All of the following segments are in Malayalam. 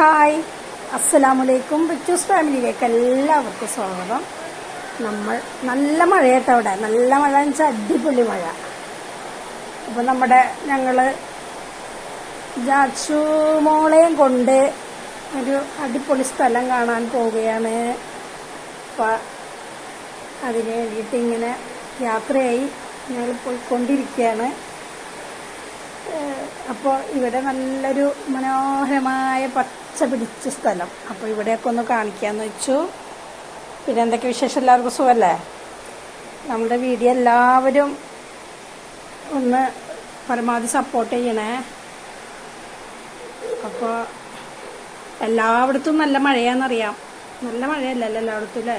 ഹായ്. അസ്സലാമലൈക്കും ബിറ്റൂസ് ഫാമിലിയിലേക്ക് എല്ലാവർക്കും സ്വാഗതം. നമ്മൾ നല്ല മഴയത്തെ അവിടെ. നല്ല മഴ എന്ന് വെച്ചാൽ അടിപൊളി മഴ. അപ്പോൾ നമ്മുടെ ഞങ്ങൾ ജാച്ചു മോളെയും കൊണ്ട് ഒരു അടിപൊളി സ്ഥലം കാണാൻ പോവുകയാണ്. അപ്പോൾ അതിന് വേണ്ടിയിട്ട് ഇങ്ങനെ യാത്രയായി ഞങ്ങൾ പോയിക്കൊണ്ടിരിക്കുകയാണ്. അപ്പോൾ ഇവിടെ നല്ലൊരു മനോഹരമായ പച്ച പിടിച്ച സ്ഥലം. അപ്പോൾ ഇവിടെയൊക്കെ ഒന്ന് കാണിക്കാന്ന് വെച്ചു. പിന്നെ എന്തൊക്കെ വിശേഷം? എല്ലാവർക്കും സുഖമല്ലേ നമ്മുടെ വീഡിയോ എല്ലാവരും ഒന്ന് പരമാവധി സപ്പോർട്ട് ചെയ്യണേ. അപ്പോൾ എല്ലായിടത്തും നല്ല മഴയാണെന്നറിയാം നല്ല മഴയല്ലല്ലോ എല്ലായിടത്തും അല്ലേ?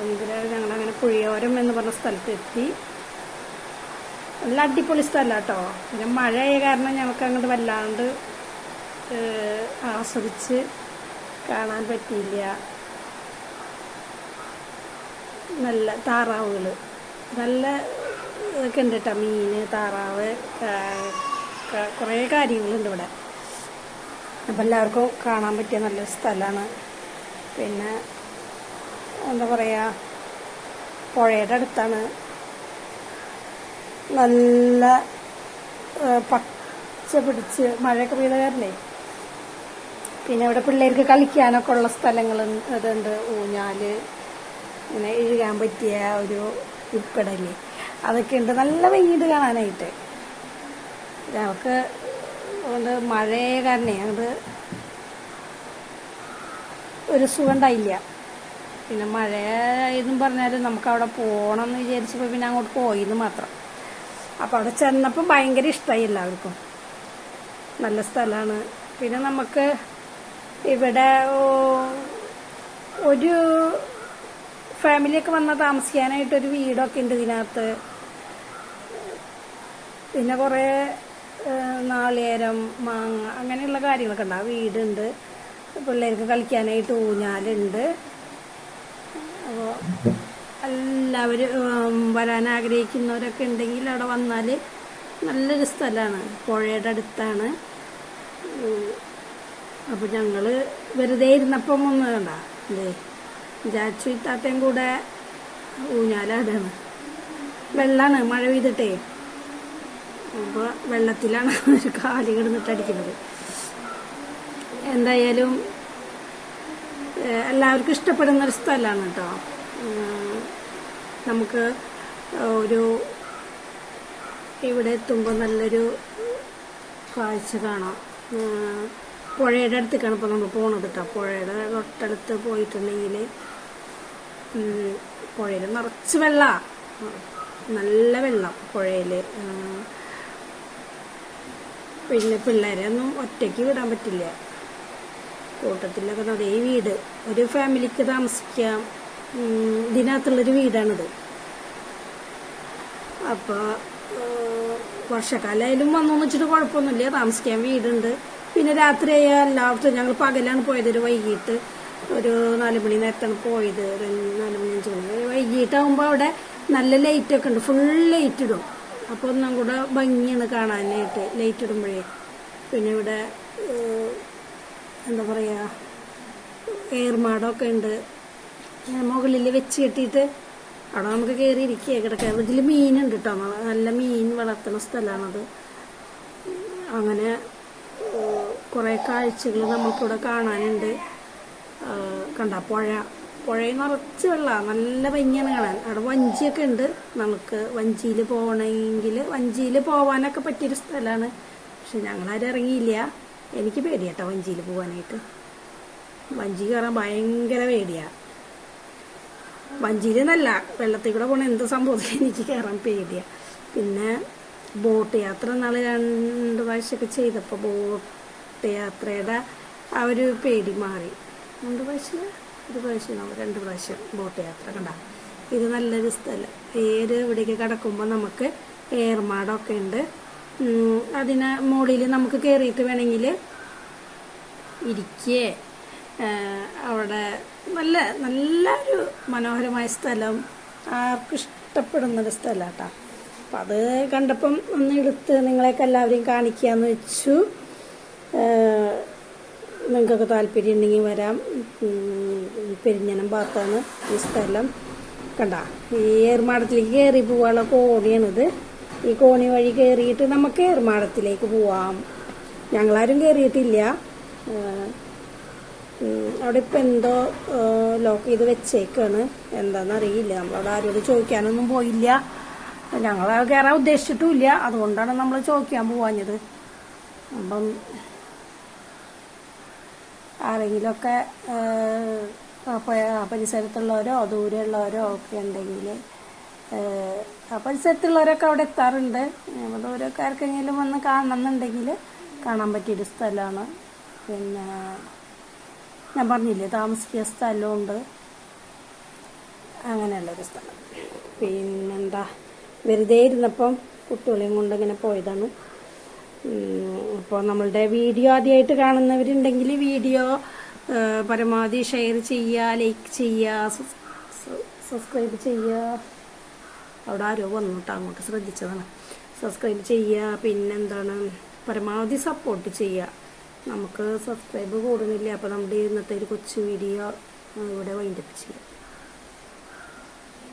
എന്തിനാണ് ഞങ്ങളങ്ങനെ പുഴയോരം എന്ന് പറഞ്ഞ സ്ഥലത്ത് എത്തി നല്ല അടിപൊളി സ്ഥലമാണ് കേട്ടോ പിന്നെ മഴയായ കാരണം ഞങ്ങൾക്ക് അങ്ങോട്ട് വല്ലാണ്ട് ആസ്വദിച്ച് കാണാൻ പറ്റിയില്ല. നല്ല താറാവുകൾ നല്ല ഇതൊക്കെ ഉണ്ട് കേട്ടോ മീൻ താറാവ് കുറേ കാര്യങ്ങളുണ്ട് ഇവിടെ. അപ്പം എല്ലാവർക്കും കാണാൻ പറ്റിയ നല്ല സ്ഥലമാണ് പിന്നെ എന്താ പറയുക പുഴയുടെ അടുത്താണ് നല്ല പച്ച പിടിച്ച് മഴയൊക്കെ പെയ്ത കാരണേ. പിന്നെ ഇവിടെ പിള്ളേർക്ക് കളിക്കാനൊക്കെ ഉള്ള സ്ഥലങ്ങൾ അതുണ്ട് ഊഞ്ഞാൽ ഇങ്ങനെ എഴുകാൻ പറ്റിയ ഒരു ഉപ്പിടൽ അതൊക്കെ ഉണ്ട്. നല്ല ഭംഗിയുണ്ട് കാണാനായിട്ട്. ഞങ്ങൾക്ക് അതുകൊണ്ട് മഴയെ കാരണേ അത് ഒരു സുഖം ഉണ്ടായില്ല. പിന്നെ മഴ ഇതും പറഞ്ഞാൽ നമുക്ക് അവിടെ പോകണം എന്ന് വിചാരിച്ചപ്പോൾ പിന്നെ അങ്ങോട്ട് പോയിന്ന് മാത്രം. അപ്പോൾ അവിടെ ചെന്നപ്പോൾ ഭയങ്കര ഇഷ്ടമായി എല്ലാവർക്കും. നല്ല സ്ഥലമാണ് പിന്നെ നമുക്ക് ഇവിടെ ഒരു ഫാമിലിയൊക്കെ വന്നാൽ താമസിക്കാനായിട്ട് ഒരു വീടൊക്കെ ഉണ്ട് ഇതിനകത്ത്. പിന്നെ കുറേ നാളേരം മാങ്ങ അങ്ങനെയുള്ള കാര്യങ്ങളൊക്കെ ഉണ്ട്. വീടുണ്ട്. പിള്ളേർക്ക് കളിക്കാനായിട്ട് ഊഞ്ഞാലുണ്ട്. അപ്പോൾ എല്ലാവരും വരാൻ ആഗ്രഹിക്കുന്നവരൊക്കെ ഉണ്ടെങ്കിൽ അവിടെ വന്നാൽ നല്ലൊരു സ്ഥലമാണ്. പുഴയുടെ അടുത്താണ്. അപ്പോൾ ഞങ്ങൾ വെറുതെ ഇരുന്നപ്പം ഒന്ന് കണ്ട. അല്ലേ ജാച്ചു ഇത്താത്തയും കൂടെ ഊഞ്ഞാലാടാണ്. വെള്ളമാണ് മഴ പെയ്തിട്ടേ. അപ്പോൾ വെള്ളത്തിലാണ് ഒരു കാലി കിടന്നിട്ട് അടിക്കുന്നത്. എന്തായാലും എല്ലാവർക്കും ഇഷ്ടപ്പെടുന്ന ഒരു സ്ഥലമാണ് കേട്ടോ. നമുക്ക് ഒരു ഇവിടെ എത്തുമ്പോൾ നല്ലൊരു കാഴ്ച കാണാം. പുഴയുടെ അടുത്തേക്കാണ് ഇപ്പോൾ നമ്മൾ പോണത് കേട്ടോ പുഴയുടെ തൊട്ടടുത്ത് പോയിട്ടുണ്ടെങ്കിൽ പുഴയിൽ നിറച്ച് വെള്ള. നല്ല വെള്ളം പുഴയിൽ പിന്നെ പിള്ളേരെ ഒന്നും ഒറ്റയ്ക്ക് വിടാൻ പറ്റില്ല. കൂട്ടത്തിലൊക്കെ അതേ വീട് ഒരു ഫാമിലിക്ക് താമസിക്കാം. ഇതിനകത്തുള്ളൊരു വീടാണിത്. അപ്പോൾ വർഷക്കാലമായാലും വന്നു വെച്ചിട്ട് കുഴപ്പമൊന്നുമില്ല. താമസിക്കാൻ വീടുണ്ട്. പിന്നെ രാത്രി എല്ലാവർക്കും ഞങ്ങൾ പകലാണ് പോയത്. ഒരു വൈകിട്ട് ഒരു നാല് മണി നേരത്താണ് പോയത്. ഒരു നാല് മണി അഞ്ച് മണി. വൈകിട്ടാകുമ്പോൾ അവിടെ നല്ല ലൈറ്റൊക്കെ ഉണ്ട്. ഫുൾ ലൈറ്റ് ഇടും അപ്പോൾ ഒന്നും കൂടെ ഭംഗിയാണ് കാണാനായിട്ട് ലൈറ്റ് ഇടുമ്പോഴേ പിന്നെ ഇവിടെ എന്താ പറയുക എയർമാടൊക്കെ ഉണ്ട്. മുകളിൽ വെച്ച് കെട്ടിയിട്ട് അവിടെ നമുക്ക് കയറി ഇരിക്കുക കിടക്കാം ഇതിൽ മീനുണ്ട് കേട്ടോ നല്ല മീൻ വളർത്തുന്ന സ്ഥലമാണത് അങ്ങനെ കുറേ കാഴ്ചകൾ നമുക്കിവിടെ കാണാനുണ്ട്. കണ്ട പുഴ. പുഴയിൽ നിറച്ച് വെള്ളമാണ് നല്ല ഭംഗിയാണ് കാണാൻ. അവിടെ വഞ്ചിയൊക്കെ ഉണ്ട്. നമുക്ക് വഞ്ചിയിൽ പോകണമെങ്കിൽ വഞ്ചിയിൽ പോകാനൊക്കെ പറ്റിയൊരു സ്ഥലമാണ് പക്ഷെ ഞങ്ങളാരും ഇറങ്ങിയില്ല. എനിക്ക് പേടിയാട്ടോ വഞ്ചിയിൽ പോകാനായിട്ട് വഞ്ചി കയറാൻ ഭയങ്കര പേടിയാണ് വഞ്ചിയിൽ നിന്നല്ല വെള്ളത്തിൽ കൂടെ പോണ എന്ത് സംഭവത്തിൽ എനിക്ക് കയറാൻ പേടിയാണ് പിന്നെ ബോട്ട് യാത്ര നാളെ രണ്ട് പ്രാവശ്യമൊക്കെ ചെയ്തപ്പോൾ ബോട്ട് യാത്രയുടെ ആ ഒരു പേടി മാറി. രണ്ട് പ്രാവശ്യം ഒരു പ്രാവശ്യം രണ്ട് പ്രാവശ്യം ബോട്ട് യാത്ര കണ്ട. ഇത് നല്ലൊരു സ്ഥലം. ഏര് ഇവിടേക്ക് കിടക്കുമ്പോൾ നമുക്ക് ഏർമാടമൊക്കെ ഉണ്ട്. അതിന് മുകളിൽ നമുക്ക് കയറിയിട്ട് വേണമെങ്കിൽ ഇരിക്കേ. അവിടെ നല്ല നല്ലൊരു മനോഹരമായ സ്ഥലം. ആർക്കും ഇഷ്ടപ്പെടുന്നൊരു സ്ഥലം കേട്ടോ അപ്പം അത് കണ്ടപ്പം ഒന്ന് എടുത്ത് നിങ്ങളെയൊക്കെ എല്ലാവരെയും കാണിക്കാന്ന് വെച്ചു. നിങ്ങൾക്കൊക്കെ താല്പര്യം ഉണ്ടെങ്കിൽ വരാം. പെരിഞ്ഞനം ഭാഗത്താണ് ഈ സ്ഥലം. കണ്ട ഈ ഏർമാടത്തിലേക്ക് കയറി പോകാനുള്ള കോണിയാണിത്. ഈ കോണി വഴി കയറിയിട്ട് നമുക്ക് ഏർമാടത്തിലേക്ക് പോവാം. ഞങ്ങളാരും കയറിയിട്ടില്ല. അവിടെ ഇപ്പം എന്തോ ലോക്ക് ചെയ്ത് വെച്ചേക്കാണ്. എന്താണെന്നറിയില്ല നമ്മളവിടെ ആരോട് ചോദിക്കാനൊന്നും പോയില്ല. ഞങ്ങൾ കയറാൻ ഉദ്ദേശിച്ചിട്ടുമില്ല. അതുകൊണ്ടാണ് നമ്മൾ ചോദിക്കാൻ പോവാഞ്ഞത്. അപ്പം ആരെങ്കിലുമൊക്കെ പരിസരത്തുള്ളവരോ ദൂരെയുള്ളവരോ ഒക്കെ ഉണ്ടെങ്കിൽ പരിസരത്തുള്ളവരൊക്കെ അവിടെ എത്താറുണ്ട്. അപ്പോൾ ഓരോക്കാർക്കെങ്കിലും വന്ന് കാണണമെന്നുണ്ടെങ്കിൽ കാണാൻ പറ്റിയൊരു സ്ഥലമാണ്. പിന്നെ ഞാൻ പറഞ്ഞില്ലേ താമസിക്കുക സ്ഥലമുണ്ട്. അങ്ങനെയുള്ളൊരു സ്ഥലം. പിന്നെന്താ വെറുതെ ഇരുന്നപ്പം കുട്ടികളെയും കൊണ്ട് ഇങ്ങനെ പോയതാണ്. അപ്പോൾ നമ്മളുടെ വീഡിയോ ആദ്യമായിട്ട് കാണുന്നവരുണ്ടെങ്കിൽ വീഡിയോ പരമാവധി ഷെയർ ചെയ്യുക ലൈക്ക് ചെയ്യുക സബ്സ്ക്രൈബ് ചെയ്യുക. അവിടെ ആരോ വന്നു കേട്ടോ അങ്ങോട്ട് ശ്രദ്ധിച്ചതാണ്. സബ്സ്ക്രൈബ് ചെയ്യുക പിന്നെന്താണ് പരമാവധി സപ്പോർട്ട് ചെയ്യുക. നമുക്ക് സബ്സ്ക്രൈബ് കൂടുന്നില്ല? അപ്പോൾ നമ്മുടെ ഇന്നത്തെ ഒരു കൊച്ചു വീഡിയോ ഇവിടെ വൈൻഡപ്പ് ചെയ്യാം.